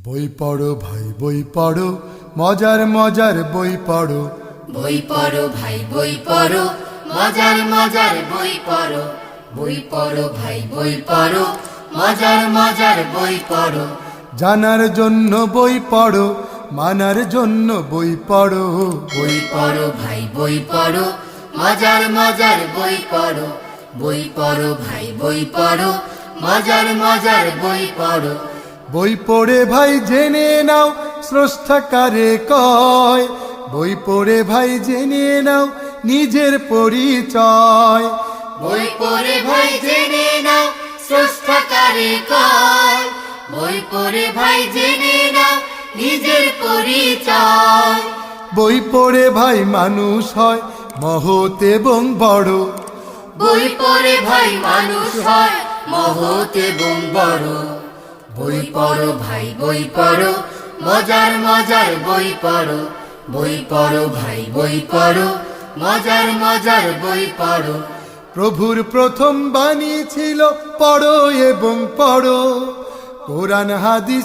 বই পড়ো ভাই বই পড়ো মজার মজার বই পড়ো বই পড়ো ভাই বই পড়ো মজার মজার বই পড়ো বই পড়ো ভাই বই পড়ো মজার মজার বই পড়ো জানার জন্য বই পড়ো মানার জন্য বই পড়ো বই পড়ো ভাই বই পড়ো মজার মজার বই পড়ো বই পড়ো ভাই বই পড়ো মজার মজার বই পড়ো বই পড়ে ভাই জেনে নাও স্রষ্টাকারে কয়? বই পড়ে ভাই জেনে নাও নিজের পরিচয়। বই পড়ে ভাই জেনে নাও স্রষ্টাকারে কয়? বই পড়ে ভাই জেনে নাও নিজের পরিচয়। বই পড়ে ভাই মানুষ হয় মহৎ এবং বড়। বই পড়ে ভাই মানুষ হয় মহৎ এবং বড়। বই পড়ো ভাই, বই পড়ো। মজার মজার বই পড়ো। বই পড়ো ভাই, বই পড়ো। মজার মজার বই পড়ো। প্রভুর প্রথম বাণী ছিল, পড়ো এবং পড়ো। কোরআন, হাদিস